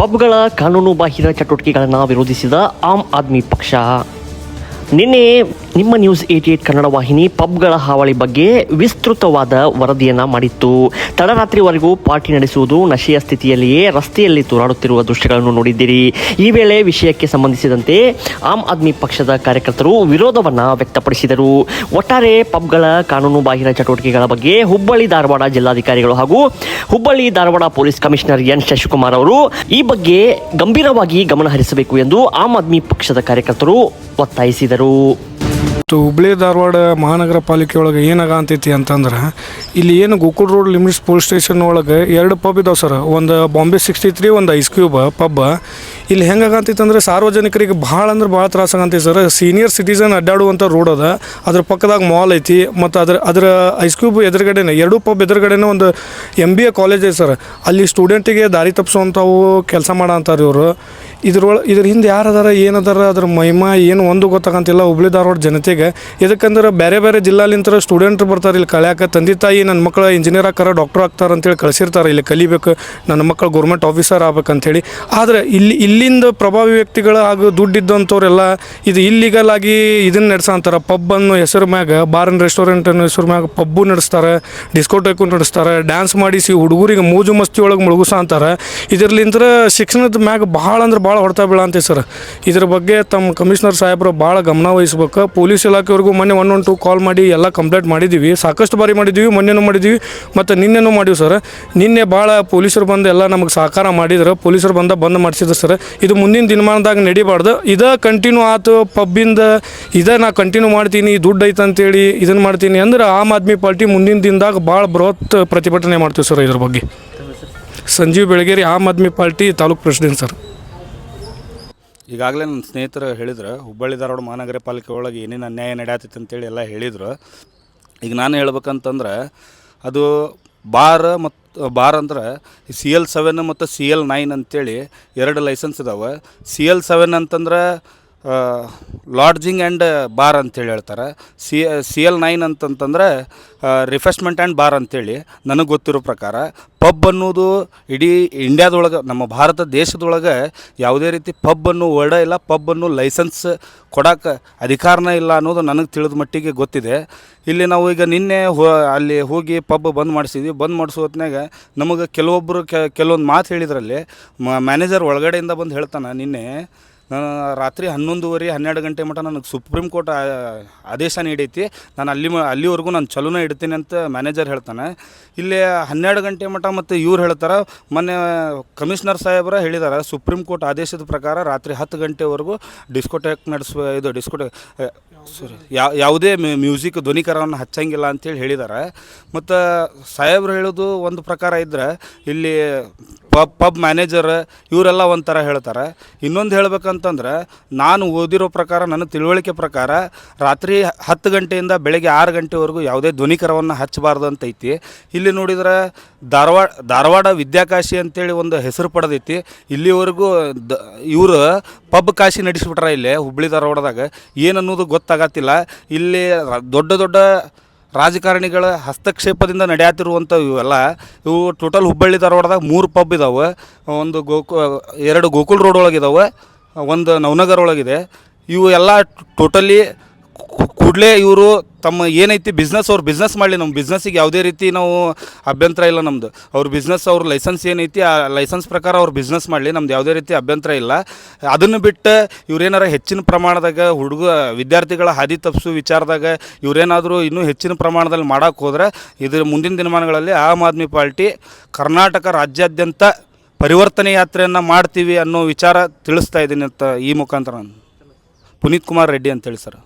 ಪಬ್ಗಳ ಕಾನೂನು ಬಾಹಿರ ಚಟುವಟಿಕೆಗಳನ್ನು ವಿರೋಧಿಸಿದ ಆಮ್ ಆದ್ಮಿ ಪಕ್ಷ. ನಿನ್ನೆ ನಿಮ್ಮ ನ್ಯೂಸ್ ಏಟಿ ಏಟ್ ಕನ್ನಡ ವಾಹಿನಿ ಪಬ್ಗಳ ಹಾವಳಿ ಬಗ್ಗೆ ವಿಸ್ತೃತವಾದ ವರದಿಯನ್ನ ಮಾಡಿತ್ತು. ತಡರಾತ್ರಿವರೆಗೂ ಪಾರ್ಟಿ ನಡೆಸುವುದು ನಶೆಯ ಸ್ಥಿತಿಯಲ್ಲಿಯೇ ರಸ್ತೆಯಲ್ಲಿ ತೂರಾಡುತ್ತಿರುವ ದೃಶ್ಯಗಳನ್ನು ನೋಡಿದ್ದೀರಿ. ಈ ವೇಳೆ ವಿಷಯಕ್ಕೆ ಸಂಬಂಧಿಸಿದಂತೆ ಆಮ್ ಆದ್ಮಿ ಪಕ್ಷದ ಕಾರ್ಯಕರ್ತರು ವಿರೋಧವನ್ನ ವ್ಯಕ್ತಪಡಿಸಿದರು. ಒಟ್ಟಾರೆ ಪಬ್ಗಳ ಕಾನೂನು ಬಾಹಿರ ಚಟುವಟಿಕೆಗಳ ಬಗ್ಗೆ ಹುಬ್ಬಳ್ಳಿ, ಧಾರವಾಡ ಜಿಲ್ಲಾಧಿಕಾರಿಗಳು ಹಾಗೂ Hubballi, Dharwad police commissioner N Shashikumar ಅವರು ಈ ಬಗ್ಗೆ ಗಂಭೀರವಾಗಿ ಗಮನ ಹರಿಸಬೇಕು ಎಂದು ಆಮ್ ಆದ್ಮಿ ಪಕ್ಷದ ಕಾರ್ಯಕರ್ತರು ಒತ್ತಾಯಿಸಿದರು. ಮತ್ತು ಹುಬ್ಳಿ ಧಾರವಾಡ ಮಹಾನಗರ ಪಾಲಿಕೆ ಒಳಗೆ ಏನಾಗಂತೈತಿ ಅಂತಂದ್ರೆ, ಇಲ್ಲಿ ಏನು Gokul road limits police station ಒಳಗೆ ಎರಡು ಪಬ್ ಇದಾವೆ ಸರ್. ಒಂದು ಬಾಂಬೆ ಸಿಕ್ಸ್ಟಿ ತ್ರೀ, ಒಂದು ಐಸ್ ಕ್ಯೂಬ್ ಪಬ್. ಇಲ್ಲಿ ಹೆಂಗಾಗಂತೈತೆ ಅಂದ್ರೆ ಸಾರ್ವಜನಿಕರಿಗೆ ಭಾಳ ಅಂದ್ರೆ ಭಾಳ ತ್ರಾಸ ಆಗಂತೈತಿ ಸರ್. ಸೀನಿಯರ್ ಸಿಟಿಸನ್ ಅಡ್ಡಾಡುವಂಥ ರೋಡ್ ಅದ. ಅದ್ರ ಪಕ್ಕದಾಗ ಮಾಲ್ ಐತಿ ಮತ್ತು ಅದ್ರ, ಅದರ ಐಸ್ ಕ್ಯೂಬ್ ಎದುರುಗಡೆನೇ, ಎರಡು ಪಬ್ ಎದುರುಗಡೆನೇ ಒಂದು ಎಂ ಬಿ ಎ ಕಾಲೇಜ್ ಐತೆ ಸರ್. ಅಲ್ಲಿ ಸ್ಟೂಡೆಂಟಿಗೆ ದಾರಿ ತಪ್ಪಿಸುವಂಥವು ಕೆಲಸ ಮಾಡೋ ಅಂತಾರೆ ಇವರು. ಇದ್ರೊಳಗೆ ಇದ್ರ ಹಿಂದೆ ಯಾರದಾರ, ಏನದಾರ, ಅದ್ರ ಮಹಿಮಾ, ಏನು ಒಂದು ಗೊತ್ತಾಗಂತಿಲ್ಲ ಹುಬ್ಳಿ ಧಾರವಾಡ ಜನತೆಗೆ. ಇದಕ್ಕಂದ್ರೆ ಬೇರೆ ಬೇರೆ ಜಿಲ್ಲಾಲಿಂತರ ಸ್ಟೂಡೆಂಟ್ ಬರ್ತಾರೆ. ಇಲ್ಲಿ ಕಳ್ಯಾಕ ತಂದೆ ತಾಯಿ, ನನ್ನ ಮಕ್ಕಳು ಇಂಜಿನಿಯರ್ ಆಕಾರ ಡಾಕ್ಟರ್ ಆಗ್ತಾರೆ ಅಂತೇಳಿ ಕಳಿಸಿರ್ತಾರೆ. ಇಲ್ಲಿ ಕಲಿಬೇಕು. ನನ್ನ ಮಕ್ಕಳು ಗೌರ್ಮೆಂಟ್ ಆಫೀಸರ್ ಆಗ್ಬೇಕಂತೇಳಿ. ಆದರೆ ಇಲ್ಲಿ, ಇಲ್ಲಿಂದ ಪ್ರಭಾವಿ ವ್ಯಕ್ತಿಗಳು ಹಾಗೂ ದುಡ್ಡಿದ್ದಂಥವ್ರೆಲ್ಲ ಇದು ಇಲ್ಲಿಗಲ್ ಆಗಿ ಇದನ್ನ ನಡೆಸಂತಾರೆ. ಪಬ್ ಅನ್ನೋ ಹೆಸರು ಮ್ಯಾಗ ಬಾರ್ ರೆಸ್ಟೋರೆಂಟ್ ಅನ್ನೋ ಹೆಸರು ಮ್ಯಾಗ ಪಬ್ಬು ನಡೆಸ್ತಾರೆ. ಡಿಸ್ಕೋಟೇಕು ನಡೆಸ್ತಾರೆ. ಡ್ಯಾನ್ಸ್ ಮಾಡಿಸಿ ಹುಡುಗರಿಗೆ ಮೂಜು ಮಸ್ತಿ ಒಳಗೆ ಮುಳುಗಿಸ ಅಂತಾರೆ ಇದರ್ಲಿಂತ್ರ ಶಿಕ್ಷಣದ ಮ್ಯಾಗ ಭಾಳ ಅಂದ್ರೆ ಭಾಳ ಹೊಡ್ತಾ ಬೀಳಂತೆ ಸರ್. ಇದ್ರ ಬಗ್ಗೆ ತಮ್ಮ ಕಮಿಷನರ್ ಸಾಹೇಬರು ಭಾಳ ಗಮನ ವಹಿಸ್ಬೇಕು. ಪೊಲೀಸ್ ಇಲಾಖೆವರೆಗೂ ಮೊನ್ನೆ ಒನ್ ಒನ್ ಟು ಕಾಲ್ ಮಾಡಿ ಎಲ್ಲ ಕಂಪ್ಲೇಂಟ್ ಮಾಡಿದ್ದೀವಿ ಸಾಕಷ್ಟು ಬಾರಿ ಮಾಡಿದ್ದೀವಿ ಮೊನ್ನೆನೂ ಮಾಡಿದ್ದೀವಿ ಮತ್ತು ನಿನ್ನೆನೂ ಮಾಡೀವಿ ಸರ್. ನಿನ್ನೆ ಭಾಳ ಪೊಲೀಸರು ಬಂದು ಎಲ್ಲ ನಮಗೆ ಸಹಕಾರ ಮಾಡಿದ್ರು. ಪೊಲೀಸರು ಬಂದ ಬಂದ್ ಮಾಡಿಸಿದ್ರು ಸರ್. ಇದು ಮುಂದಿನ ದಿನಮಾನದಾಗ ನಡಿಬಾರ್ದು. ಇದೇ ಕಂಟಿನ್ಯೂ ಆತು ಪಬ್ಬಿಂದ ಇದೇ ನಾ ಕಂಟಿನ್ಯೂ ಮಾಡ್ತೀನಿ, ದುಡ್ಡು ಐತೆ ಅಂತೇಳಿ ಇದನ್ನು ಮಾಡ್ತೀನಿ ಅಂದ್ರೆ ಆಮ್ ಆದ್ಮಿ ಪಾರ್ಟಿ ಮುಂದಿನ ದಿನದಾಗ ಭಾಳ ಬೃಹತ್ ಪ್ರತಿಭಟನೆ ಮಾಡ್ತೀವಿ ಸರ್ ಇದ್ರ ಬಗ್ಗೆ. Sanjeev Belageri, Aam Aadmi Party taluk president sir. ಈಗಾಗಲೇ ನನ್ನ ಸ್ನೇಹಿತರು ಹೇಳಿದ್ರು, ಹುಬ್ಬಳ್ಳಿ ಧಾರವಾಡ ಮಹಾನಗರ ಪಾಲಿಕೆ ಒಳಗೆ ಏನೇನು ಅನ್ಯಾಯ ನಡೆಯತ್ತೈತೆ ಅಂತೇಳಿ ಎಲ್ಲ ಹೇಳಿದರು. ಈಗ ನಾನು ಹೇಳ್ಬೇಕಂತಂದ್ರೆ, ಅದು ಬಾರ್ ಮತ್ತು ಬಾರ್ ಅಂದ್ರೆ ಸಿ ಎಲ್ ಸೆವೆನ್ ಮತ್ತು ಸಿ ಎಲ್ ನೈನ್ ಅಂತೇಳಿ ಎರಡು ಲೈಸೆನ್ಸ್ ಇದಾವೆ. ಸಿ ಎಲ್ ಸೆವೆನ್ ಅಂತಂದ್ರೆ ಲಾಡ್ಜಿಂಗ್ ಆ್ಯಂಡ್ ಬಾರ್ ಅಂತೇಳಿ ಹೇಳ್ತಾರೆ. ಸಿ ಸಿ ಎಲ್ ನೈನ್ ಅಂತಂತಂದ್ರೆ ರಿಫ್ರೆಶ್ಮೆಂಟ್ ಆ್ಯಂಡ್ ಬಾರ್ ಅಂತೇಳಿ ನನಗೆ ಗೊತ್ತಿರೋ ಪ್ರಕಾರ ಪಬ್ ಅನ್ನೋದು ಇಡೀ ಇಂಡ್ಯಾದೊಳಗೆ, ನಮ್ಮ ಭಾರತ ದೇಶದೊಳಗೆ ಯಾವುದೇ ರೀತಿ ಪಬ್ ಅನ್ನೋ ವರ್ಡ ಇಲ್ಲ, ಪಬ್ ಅನ್ನೋ ಲೈಸೆನ್ಸ್ ಕೊಡೋಕೆ ಅಧಿಕಾರನೇ ಇಲ್ಲ ಅನ್ನೋದು ನನಗೆ ತಿಳಿದ ಮಟ್ಟಿಗೆ ಗೊತ್ತಿದೆ. ಇಲ್ಲಿ ನಾವು ಈಗ ನಿನ್ನೆ ಹೋ, ಅಲ್ಲಿ ಹೋಗಿ ಪಬ್ ಬಂದ್ ಮಾಡಿಸಿದ್ವಿ. ಬಂದ್ ಮಾಡಿಸೋ ಹೊತ್ತಿನಾಗ ನಮಗೆ ಕೆಲವೊಬ್ಬರು ಕೆಲವೊಂದು ಮಾತು ಹೇಳಿದ್ರಲ್ಲಿ ಮ್ಯಾನೇಜರ್ ಒಳಗಡೆಯಿಂದ ಬಂದು ಹೇಳ್ತಾನೆ, ನಿನ್ನೆ ನಾನು ರಾತ್ರಿ ಹನ್ನೊಂದುವರೆ, ಹನ್ನೆರಡು ಗಂಟೆ ಮಟ್ಟ ನನಗೆ ಸುಪ್ರೀಂ ಕೋರ್ಟ್ ಆದೇಶ ನೀಡೈತಿ. ನಾನು ಅಲ್ಲಿ ಅಲ್ಲಿವರೆಗೂ ನಾನು ಚಲೋನ ಇಡ್ತೀನಿ ಅಂತ ಮ್ಯಾನೇಜರ್ ಹೇಳ್ತಾನೆ. ಇಲ್ಲಿ ಹನ್ನೆರಡು ಗಂಟೆ ಮಟ್ಟ ಮತ್ತು ಇವ್ರು ಹೇಳ್ತಾರೆ, ಮೊನ್ನೆ ಕಮಿಷನರ್ ಸಾಹೇಬ್ರ ಹೇಳಿದ್ದಾರೆ ಸುಪ್ರೀಂ ಕೋರ್ಟ್ ಆದೇಶದ ಪ್ರಕಾರ ರಾತ್ರಿ ಹತ್ತು ಗಂಟೆವರೆಗೂ ಡಿಸ್ಕೋಟೆಕ್ ನಡೆಸುವ ಇದು ಡಿಸ್ಕೋಟೆ ಸಾರಿ ಯಾವ ಯಾವುದೇ ಮ್ಯೂಸಿಕ್ ಧ್ವನಿಕರವನ್ನು ಹಚ್ಚಂಗಿಲ್ಲ ಅಂತೇಳಿ ಹೇಳಿದ್ದಾರೆ ಮತ್ತು ಸಾಹೇಬ್ರು ಹೇಳೋದು ಒಂದು ಪ್ರಕಾರ ಇದ್ದರೆ ಇಲ್ಲಿ ಪಬ್ ಪಬ್ ಮ್ಯಾನೇಜರ್ ಇವರೆಲ್ಲ ಒಂಥರ ಹೇಳ್ತಾರೆ. ಇನ್ನೊಂದು ಹೇಳ್ಬೇಕಂತಂದ್ರೆ, ನಾನು ಓದಿರೋ ಪ್ರಕಾರ, ನನ್ನ ತಿಳುವಳಿಕೆ ಪ್ರಕಾರ, ರಾತ್ರಿ ಹತ್ತು ಗಂಟೆಯಿಂದ ಬೆಳಗ್ಗೆ ಆರು ಗಂಟೆವರೆಗೂ ಯಾವುದೇ ಧ್ವನಿಕರವನ್ನು ಹಚ್ಚಬಾರ್ದು ಅಂತ ಐತಿ ಇಲ್ಲಿ ನೋಡಿದ್ರೆ ಧಾರವಾಡ ಧಾರವಾಡ ವಿದ್ಯಾಕಾಶಿ ಅಂತೇಳಿ ಒಂದು ಹೆಸರು ಪಡೆದೈತಿ. ಇಲ್ಲಿವರೆಗೂ ದ, ಇವರು ಪಬ್ ಕಾಶಿ ನಡೆಸಿಬಿಟ್ರೆ ಇಲ್ಲಿ ಹುಬ್ಬಳ್ಳಿ ಧಾರವಾಡದಾಗ. ಏನನ್ನೋದು ಗೊತ್ತಾಗತ್ತಿಲ್ಲ. ಇಲ್ಲಿ ದೊಡ್ಡ ದೊಡ್ಡ ರಾಜಕಾರಣಿಗಳ ಹಸ್ತಕ್ಷೇಪದಿಂದ ನಡೆಯತ್ತಿರುವಂಥ ಇವೆಲ್ಲ, ಇವು ಟೋಟಲ್ ಹುಬ್ಬಳ್ಳಿ ಧಾರವಾಡದಾಗ ಮೂರು ಪಬ್ ಇದಾವೆ. ಒಂದು ಗೋಕು, ಎರಡು ಗೋಕುಲ್ ರೋಡ್ ಒಳಗಿದಾವೆ, ಒಂದು ನವನಗರ ಒಳಗಿದೆ. ಇವು ಎಲ್ಲ ಟೋಟಲಿ ಕೂಡಲೇ ಇವರು ತಮ್ಮ ಏನೈತಿ ಬಿಸ್ನೆಸ್ ಅವ್ರು ಬಿಸ್ನೆಸ್ ಮಾಡಲಿ. ನಮ್ಮ ಬಿಸ್ನೆಸ್ಸಿಗೆ ಯಾವುದೇ ರೀತಿ ನಾವು ಅಭ್ಯಂತರ ಇಲ್ಲ ನಮ್ಮದು ಅವ್ರ ಬಿಸ್ನೆಸ್ ಅವ್ರ ಲೈಸೆನ್ಸ್ ಏನೈತಿ, ಆ ಲೈಸೆನ್ಸ್ ಪ್ರಕಾರ ಅವ್ರು ಬಿಸ್ನೆಸ್ ಮಾಡಲಿ. ನಮ್ದು ಯಾವುದೇ ರೀತಿ ಅಭ್ಯಂತರ ಇಲ್ಲ. ಅದನ್ನು ಬಿಟ್ಟು ಇವ್ರೇನಾರ ಹೆಚ್ಚಿನ ಪ್ರಮಾಣದಾಗ ಹುಡುಗ, ವಿದ್ಯಾರ್ಥಿಗಳ ಹಾದಿ ತಪ್ಪಿಸು ವಿಚಾರದಾಗ ಇವರೇನಾದರೂ ಇನ್ನೂ ಹೆಚ್ಚಿನ ಪ್ರಮಾಣದಲ್ಲಿ ಮಾಡೋಕ್ಕೆ ಹೋದ್ರೆ ಇದ್ರ ಮುಂದಿನ ದಿನಮಾನಗಳಲ್ಲಿ ಆಮ್ ಆದ್ಮಿ ಪಾರ್ಟಿ ಕರ್ನಾಟಕ ರಾಜ್ಯಾದ್ಯಂತ ಪರಿವರ್ತನೆ ಯಾತ್ರೆಯನ್ನು ಮಾಡ್ತೀವಿ ಅನ್ನೋ ವಿಚಾರ ತಿಳಿಸ್ತಾ ಇದ್ದೀನಿ ಅಂತ ಈ ಮುಖಾಂತರ ಪುನೀತ್ ಕುಮಾರ್ ರೆಡ್ಡಿ ಅಂತೇಳಿ ಸರ್.